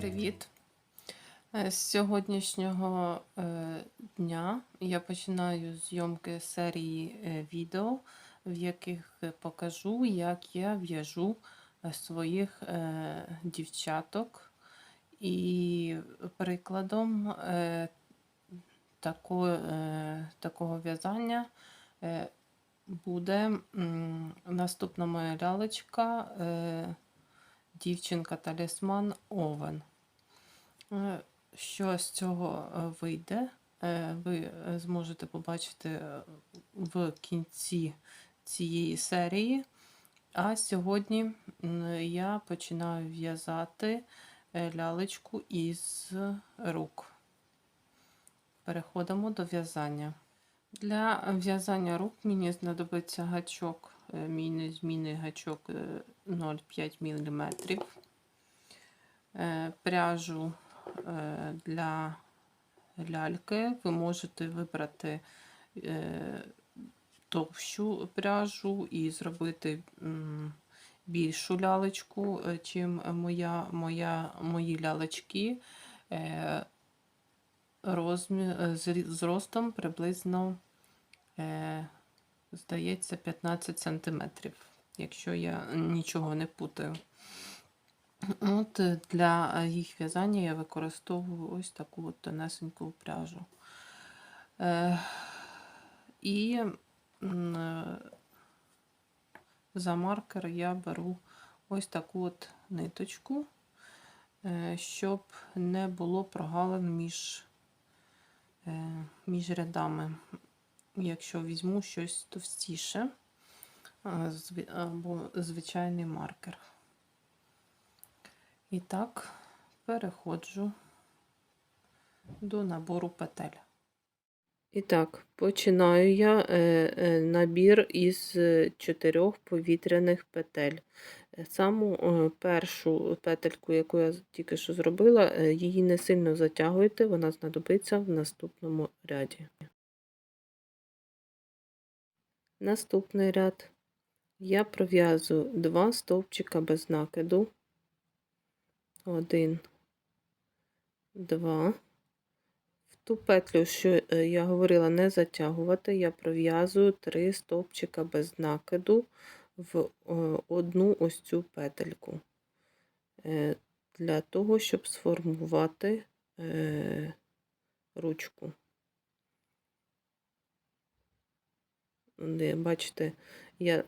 Привіт! Е, З сьогоднішнього е, дня я починаю зйомки серії е, відео, в яких покажу, як я в'яжу своїх дівчаток. І прикладом тако, такого в'язання буде наступна моя лялечка, дівчинка талісман Овен. Е, Що з цього е, вийде, е, ви зможете побачити в кінці цієї серії. А сьогодні я починаю в'язати лялечку із рук. Переходимо до в'язання. Для в'язання рук мені знадобиться гачок, мій незмінний гачок е, 0,5 мм. Пряжу для ляльки ви можете вибрати е, товщу пряжу і зробити більшу лялечку, е, чим моя, моя, мої лялечки. Е, розмір, е, з зростом приблизно, е, здається, 15 см, якщо я нічого не путаю. От е, для е, їх в'язання я використовую ось таку от тонесеньку пряжу. Е, і за маркер я беру ось таку от ниточку, щоб не було прогалин між, між рядами. Якщо візьму щось товстіше, або звичайний маркер. І так, переходжу до набору петель. І так, починаю я е, е, набір із е, чотирьох повітряних петель. Саму першу петельку, яку я тільки що зробила, її не сильно затягуйте, вона знадобиться в наступному ряді. Наступний ряд я пров'язую два стовпчика без накиду. Один, два. В ту петлю, що е, я говорила не затягувати, я пров'язую три стовпчика без накиду в е, одну ось цю петельку. Е, Для того, щоб сформувати ручку. Бачите, я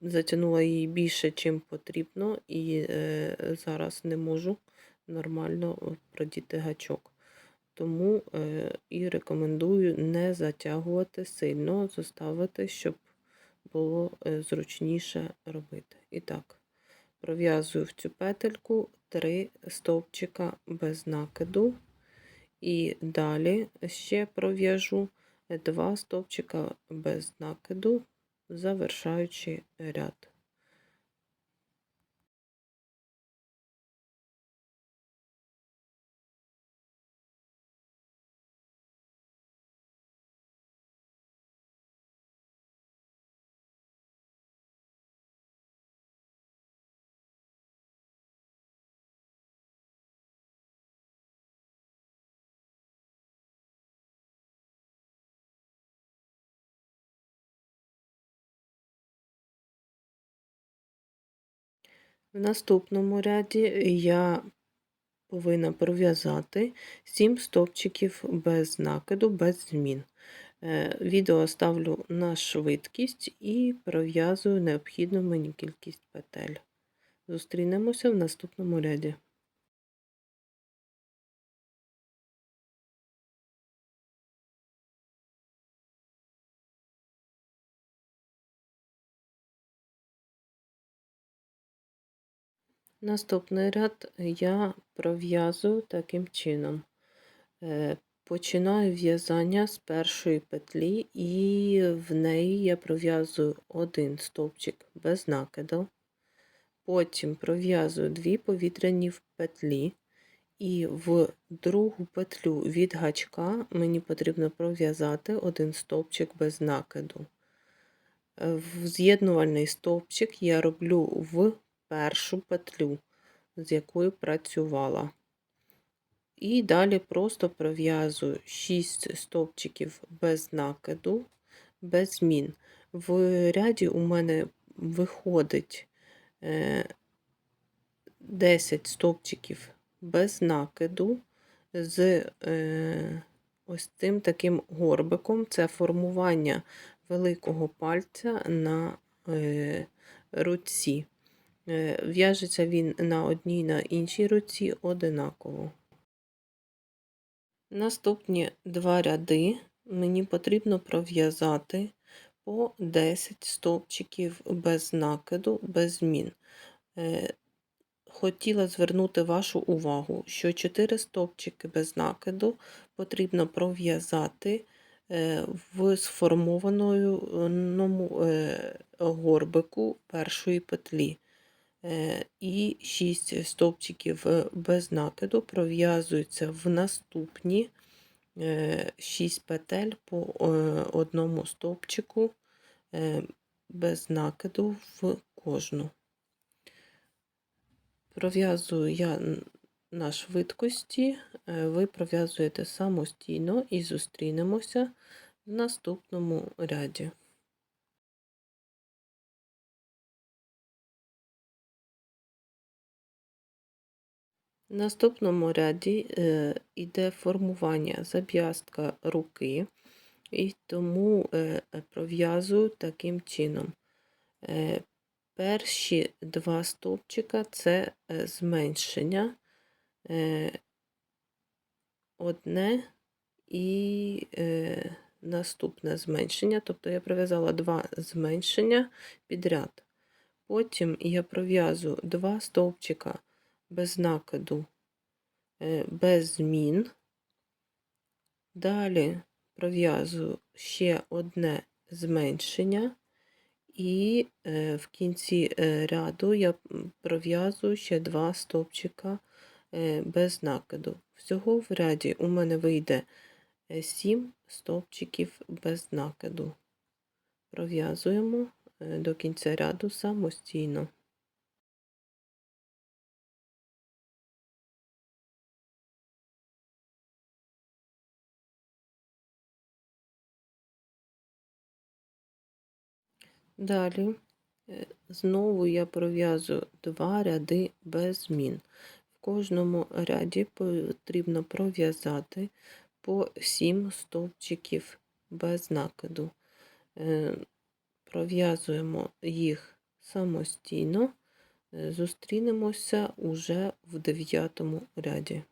затягнула її більше, чим потрібно, і е, зараз не можу нормально е, продіти гачок. Тому е, і рекомендую не затягувати сильно, заставити, щоб було е, зручніше робити. І так, пров'язую в цю петельку 3 стовпчика без накиду, і далі ще пров'яжу 2 стовпчика без накиду, завершаючи ряд. В наступному ряді я повинна пров'язати 7 стовпчиків без накиду, без змін. Е, Відео ставлю на швидкість і пров'язую необхідну мені кількість петель. Зустрінемося в наступному ряді. Наступний ряд я пров'язую таким чином. Е, Починаю в'язання з першої петлі, і в неї я пров'язую один стовпчик без накиду. Потім пров'язую дві повітряні в петлі, і в другу петлю від гачка мені потрібно пров'язати один стовпчик без накиду. Е, В з'єднувальний стовпчик я роблю в першу петлю, з якою працювала. І далі просто пров'язую 6 стовпчиків без накиду, без змін. В ряді у мене виходить е, 10 стовпчиків без накиду з е, ось цим таким горбиком. Це формування великого пальця на е, руці. Е, В'яжеться він на одній на іншій руці одинаково. Наступні два ряди мені потрібно пров'язати по 10 стовпчиків без накиду, без змін. Е, Хотіла звернути вашу увагу, що 4 стовпчики без накиду потрібно пров'язати е, в сформованому горбику першої петлі. Е, І 6 стовпчиків е, без накиду пров'язуються в наступні 6 петель по е, одному стовпчику е, без накиду в кожну. Пров'язую я на швидкості, е, ви пров'язуєте самостійно і зустрінемося в наступному ряді. В наступному ряді е, йде формування зап'ястка руки, і тому е, пров'язую таким чином. Е, Перші два стовпчика це е, зменшення, е, одне і е, наступне зменшення, тобто я пров'язала два зменшення підряд. Потім я пров'язую два стовпчика без накиду, е, без змін. Далі пров'язую ще одне зменшення, і е, в кінці е, ряду я пров'язую ще два стовпчика е, без накиду. Всього в ряді у мене вийде 7 стовпчиків без накиду. Пров'язуємо до кінця ряду самостійно. Далі е, знову я пров'язую два ряди без змін. В кожному ряді потрібно пров'язати по 7 стовпчиків без накиду. Е, Пров'язуємо їх самостійно, Е, зустрінемося уже в дев'ятому ряді.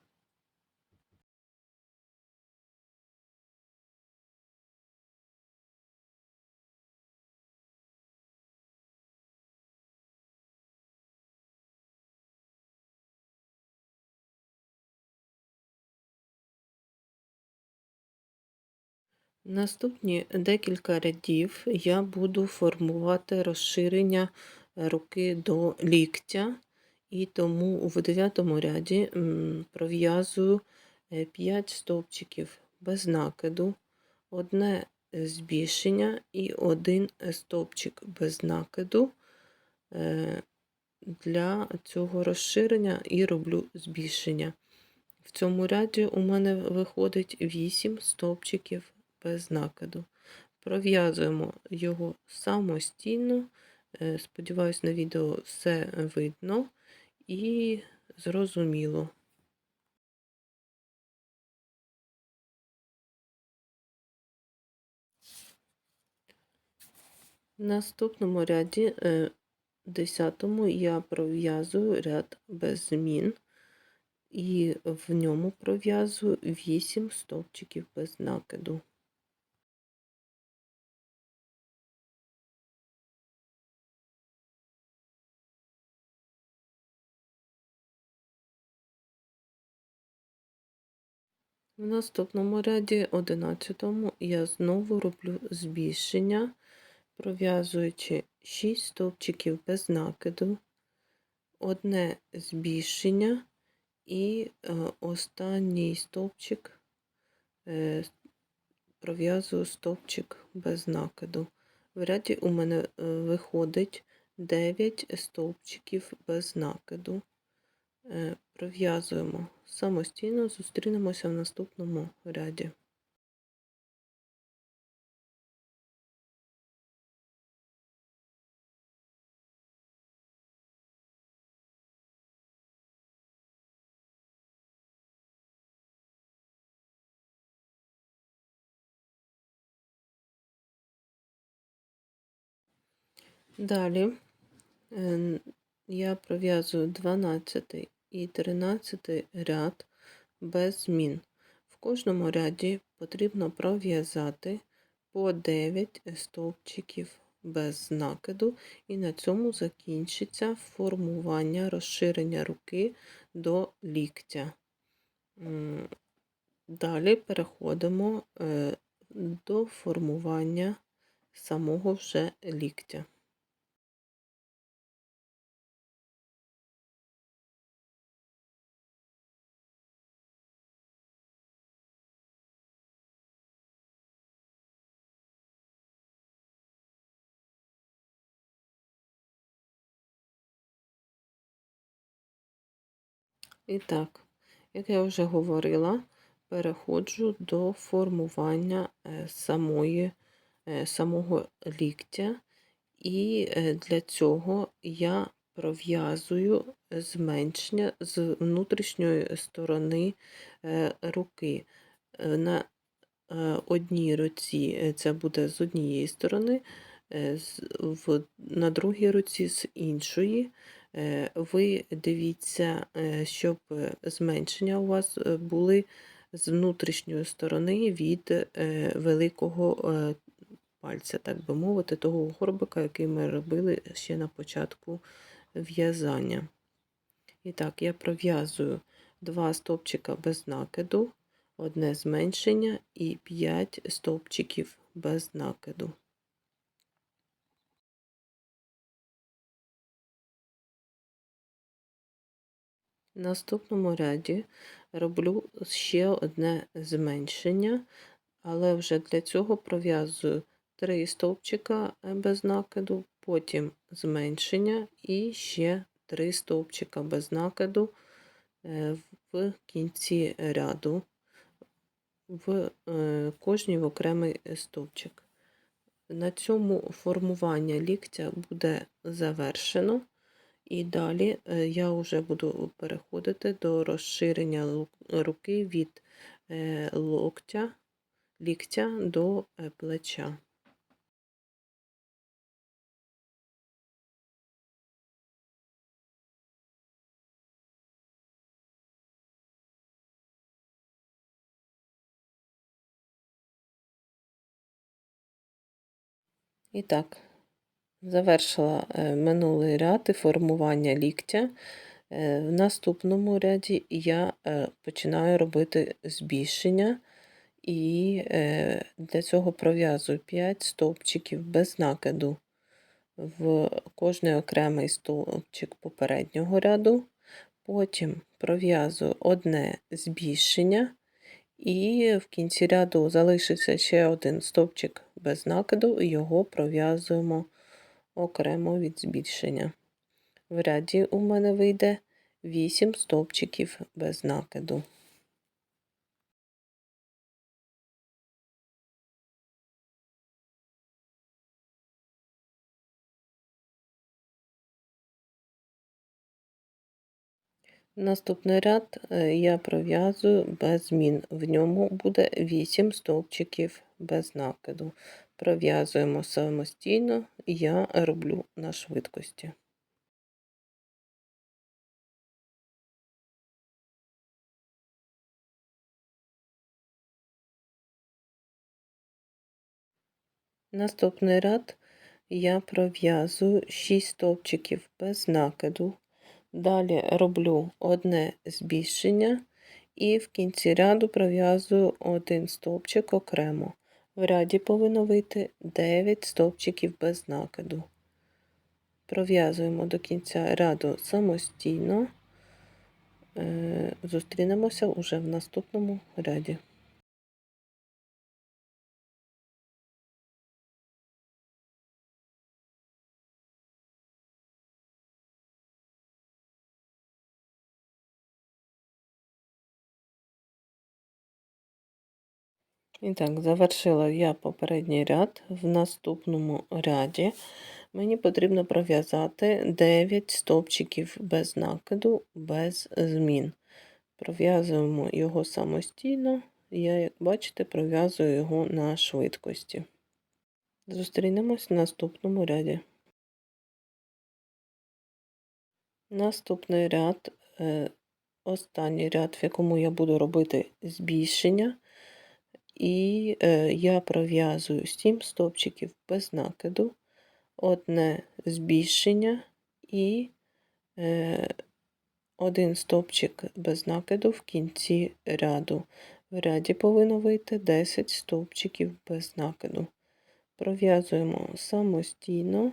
Наступні декілька рядів я буду формувати розширення руки до ліктя, і тому в дев'ятому ряді пров'язую 5 стовпчиків без накиду, одне збільшення і один стовпчик без накиду. Е, Для цього розширення і роблю збільшення. В цьому ряді у мене виходить 8 стовпчиків без накиду. Пров'язуємо його самостійно. Е, Сподіваюсь, на відео все видно і зрозуміло. В наступному ряді, е, десятому, я пров'язую ряд без змін і в ньому пров'язую 8 стовпчиків без накиду. В наступному ряді, 11, я знову роблю збільшення, пров'язуючи 6 стовпчиків без накиду, одне збільшення і е, останній стовпчик е, пров'язую стовпчик без накиду. В ряді у мене е, виходить 9 стовпчиків без накиду. Е, пров'язуємо самостійно, зустрінемося в наступному ряді. Далі е, я пров'язую 12 і 13 ряд без змін. В кожному ряді потрібно пров'язати по 9 стовпчиків без накиду, і на цьому закінчиться формування розширення руки до ліктя. Далі переходимо е, до формування самого вже ліктя. І так, як я вже говорила, переходжу до формування е, самої, е, самого ліктя, і е, для цього я пров'язую зменшення з внутрішньої сторони руки. На одній руці це буде з однієї сторони, на другій руці з іншої. Е, ви дивіться, е, щоб зменшення у вас е, були з внутрішньої сторони від великого пальця, так би мовити, того горбика, який ми робили ще на початку в'язання. І так, я пров'язую два стовпчика без накиду, одне зменшення і 5 стовпчиків без накиду. В наступному ряді роблю ще одне зменшення, але вже для цього пров'язую 3 стовпчика без накиду, потім зменшення і ще 3 стовпчика без накиду е, в кінці ряду, в е, кожній в окремий стовпчик. На цьому формування ліктя буде завершено. І далі е, я вже буду переходити до розширення руки від е, локтя, ліктя до е, плеча. І так, Завершила е, минулий ряд і формування ліктя. Е, в наступному ряді я е, починаю робити збільшення, і для цього пров'язую 5 стовпчиків без накиду в кожний окремий стовпчик попереднього ряду. Потім пров'язую одне збільшення, і в кінці ряду залишився ще один стовпчик без накиду, і його пров'язуємо окремо від збільшення. В ряді у мене вийде 8 стовпчиків без накиду. Наступний ряд е, я пров'язую без змін. В ньому буде 8 стовпчиків без накиду пров'язуємо самостійно, я роблю на швидкості. Наступний ряд я пров'язую 6 стовпчиків без накиду, далі роблю одне збільшення і в кінці ряду пров'язую один стовпчик окремо. В ряді повинно вийти 9 стовпчиків без накиду. Пров'язуємо до кінця ряду самостійно, е, зустрінемося уже в наступному ряді. І так, завершила я попередній ряд. В наступному ряді мені потрібно пров'язати 9 стовпчиків без накиду, без змін. Пров'язуємо його самостійно. Я, як бачите, пров'язую його на швидкості. Зустрінемось в наступному ряді. Наступний ряд, е, останній ряд, в якому я буду робити збільшення. І е, я пров'язую 7 стовпчиків без накиду, одне збільшення і е, один стовпчик без накиду в кінці ряду. В ряді повинно вийти 10 стовпчиків без накиду. Пров'язуємо самостійно.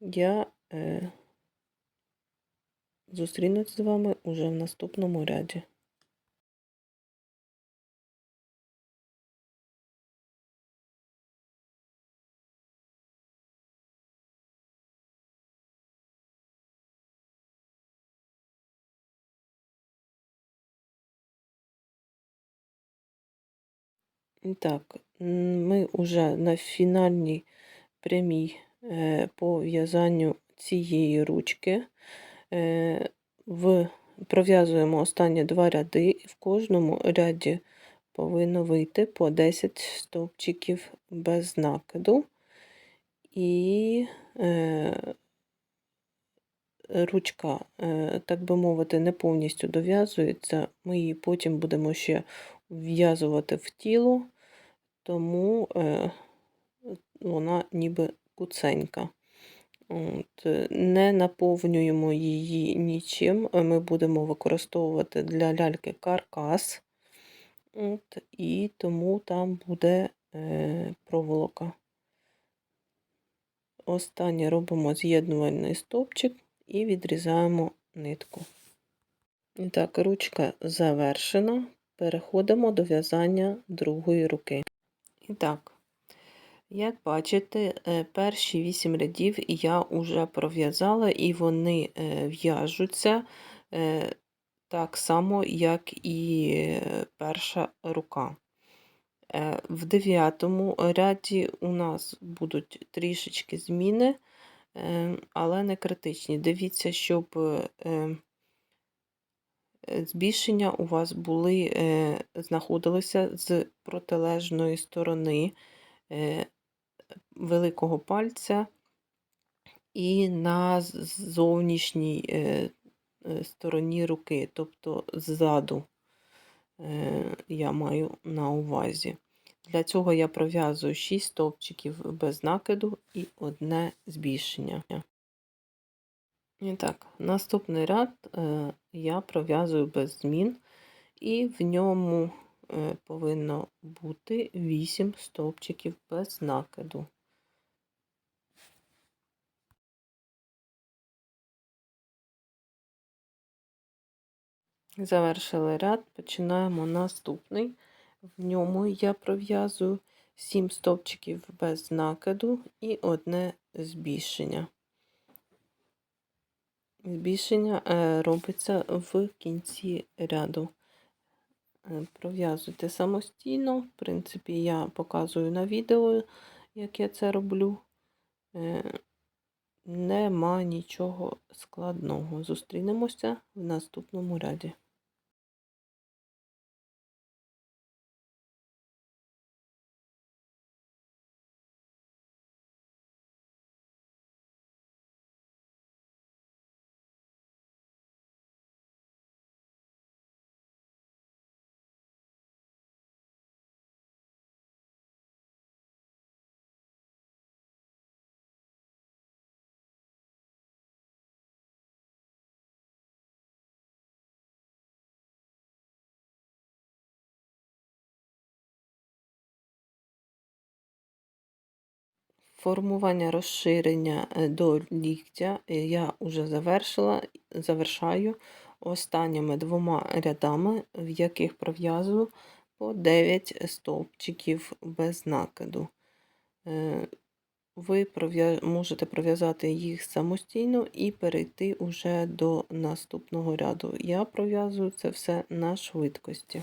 Я е, зустрінусь з вами уже в наступному ряді. Так, ми вже на фінальній прямій е, по в'язанню цієї ручки е, в, пров'язуємо останні два ряди, і в кожному ряді повинно вийти по 10 стовпчиків без накиду. І е, ручка, е, так би мовити, не повністю дов'язується. Ми її потім будемо ще в'язувати в тіло, тому е, вона ніби куценька. От, Не наповнюємо її нічим. Ми будемо використовувати для ляльки каркас, От, і тому там буде е, проволока. Останнє робимо з'єднувальний стовпчик і відрізаємо нитку. Так, ручка завершена. Переходимо до в'язання другої руки. І так, як бачите, е, перші 8 рядів я вже пров'язала, і вони е, в'яжуться е, так само, як і перша рука. В дев'ятому ряді у нас будуть трішечки зміни, але не критичні. Дивіться, щоб збільшення у вас були, знаходилися з протилежної сторони великого пальця і на зовнішній е, е, стороні руки, тобто ззаду е, я маю на увазі. Для цього я пров'язую 6 стовпчиків без накиду і одне збільшення. І так, наступний ряд я пров'язую без змін, і в ньому Е, повинно бути 8 стовпчиків без накиду. Завершили ряд, починаємо наступний. В ньому я пров'язую 7 стовпчиків без накиду і одне збільшення. Збільшення е, робиться в кінці ряду. Е, пров'язуйте самостійно. В принципі, я показую на відео, як я це роблю. Е, нема нічого складного. Зустрінемося в наступному ряді. Формування розширення е, до ліктя е, я вже завершила, завершаю останніми двома рядами, в яких пров'язую по 9 стовпчиків без накиду. Е, ви можете пров'язати їх самостійно і перейти уже до наступного ряду. Я пров'язую це все на швидкості.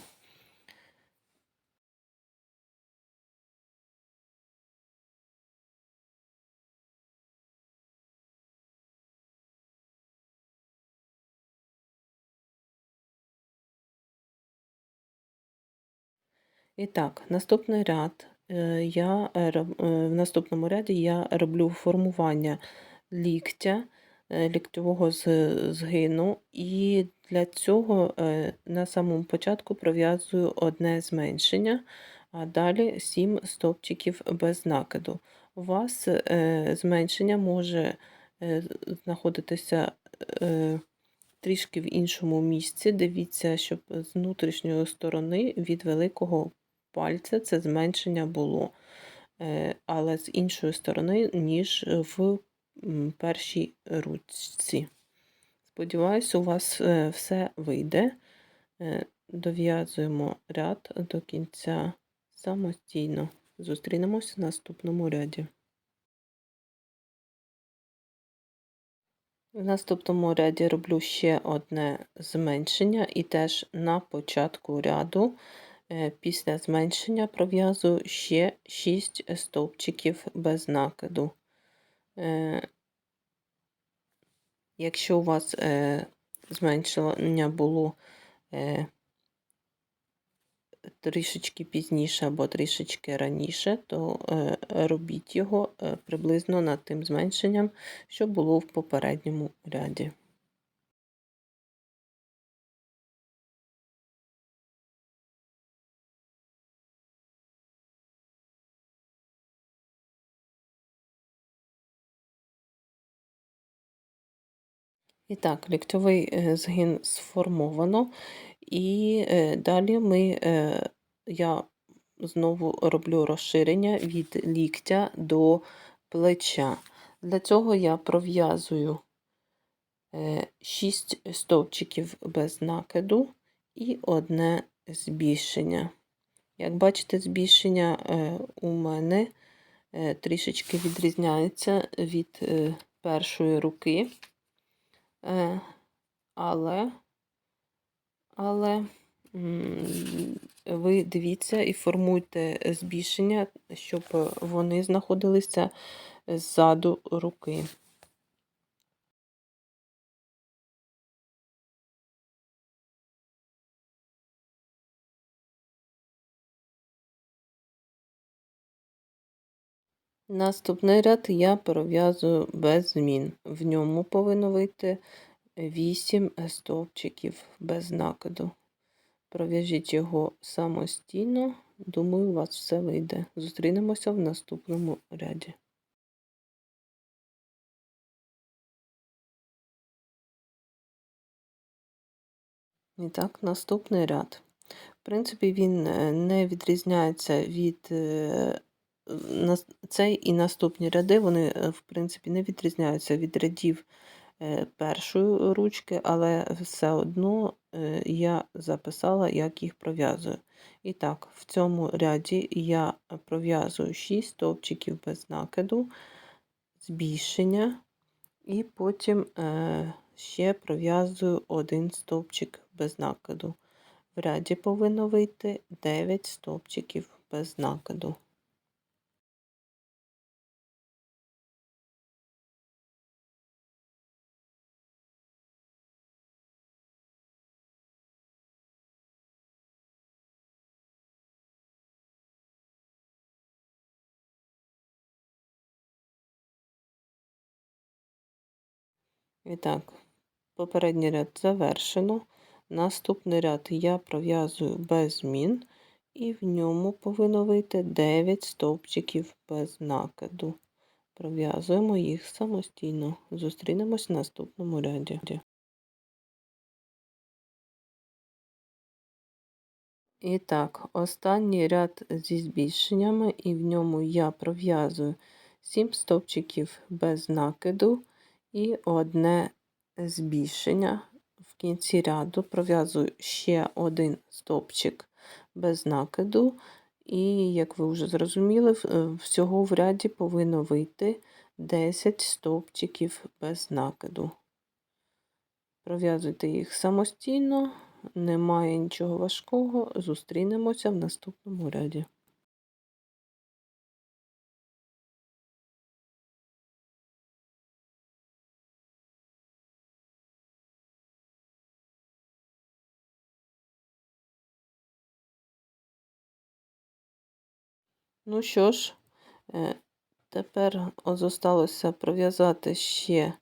І так, наступний ряд е, я е, е, в наступному ряді я роблю формування ліктя, ліктьового згину, і для цього на самому початку пров'язую одне зменшення, а далі 7 стовпчиків без накиду. У вас зменшення може знаходитися трішки в іншому місці. Дивіться, щоб з внутрішньої сторони від великого пальця це зменшення було, е, але з іншої сторони, ніж в першій ручці. Сподіваюсь, у вас е, все вийде. Е, Дов'язуємо ряд до кінця самостійно. Зустрінемось в наступному ряді. В наступному ряді роблю ще одне зменшення, і теж на початку ряду після зменшення пров'язую ще 6 стовпчиків без накиду. Е, Якщо у вас е, зменшення було е, трішечки пізніше або трішечки раніше, то е, робіть його е, приблизно над тим зменшенням, що було в попередньому ряді. І так, ліктьовий е, згин сформовано, і е, далі ми, е, я знову роблю розширення від ліктя до плеча. Для цього я пров'язую 6 стовпчиків без накиду і одне збільшення. Як бачите, збільшення у мене трішечки відрізняється від першої руки. Е, але, але ви дивіться і формуйте збільшення, щоб вони знаходилися ззаду руки. Наступний ряд я пров'язую без змін. В ньому повинно вийти 8 стовпчиків без накиду. Пров'яжіть його самостійно, думаю, у вас все вийде. Зустрінемося в наступному ряді. І так, наступний ряд. В принципі, він е, не відрізняється від е, цей і наступні ряди, вони, е, в принципі, не відрізняються від рядів е, першої ручки, але все одно е, я записала, як їх пров'язую. І так, в цьому ряді я пров'язую 6 стовпчиків без накиду, збільшення, і потім ще пров'язую один стовпчик без накиду. В ряді повинно вийти 9 стовпчиків без накиду. І так, попередній ряд завершено. Наступний ряд я пров'язую без змін, і в ньому повинно вийти 9 стовпчиків без накиду. Пров'язуємо їх самостійно. Зустрінемось в наступному ряді. І так, останній ряд зі збільшеннями, і в ньому я пров'язую 7 стовпчиків без накиду і одне збільшення. В кінці ряду пров'язую ще один стовпчик без накиду, і, як ви вже зрозуміли, е, всього в ряді повинно вийти 10 стовпчиків без накиду. Пров'язуйте їх самостійно, немає нічого важкого. Зустрінемося в наступному ряді. Ну що ж, е, тепер зосталося пров'язати ще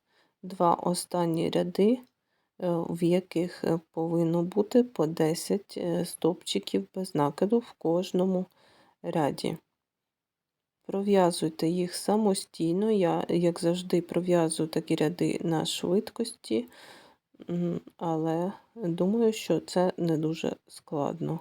два останні ряди, е, в яких е, повинно бути по 10 е, стовпчиків без накиду в кожному ряді. Пров'язуйте їх самостійно. Я, як завжди, пров'язую такі ряди на швидкості, але думаю, що це не дуже складно.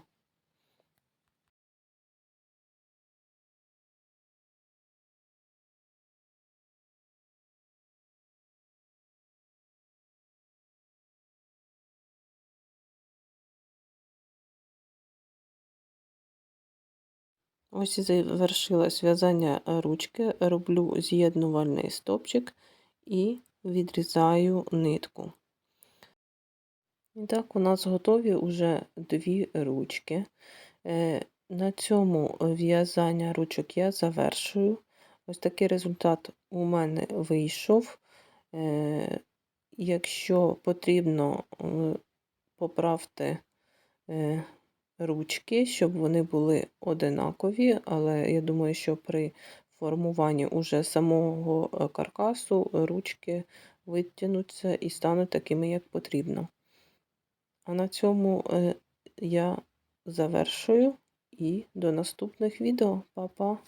Ось і завершилось в'язання ручки, роблю з'єднувальний стопчик і відрізаю нитку. І так, у нас готові вже дві ручки. Е, На цьому в'язання ручок я завершую. Ось такий результат у мене вийшов. Е, Якщо потрібно, е, поправте ручки, щоб вони були одинакові, але я думаю, що при формуванні уже самого е, каркасу ручки витягнуться і стануть такими, як потрібно. А на цьому е, я завершую і до наступних відео. Па-па!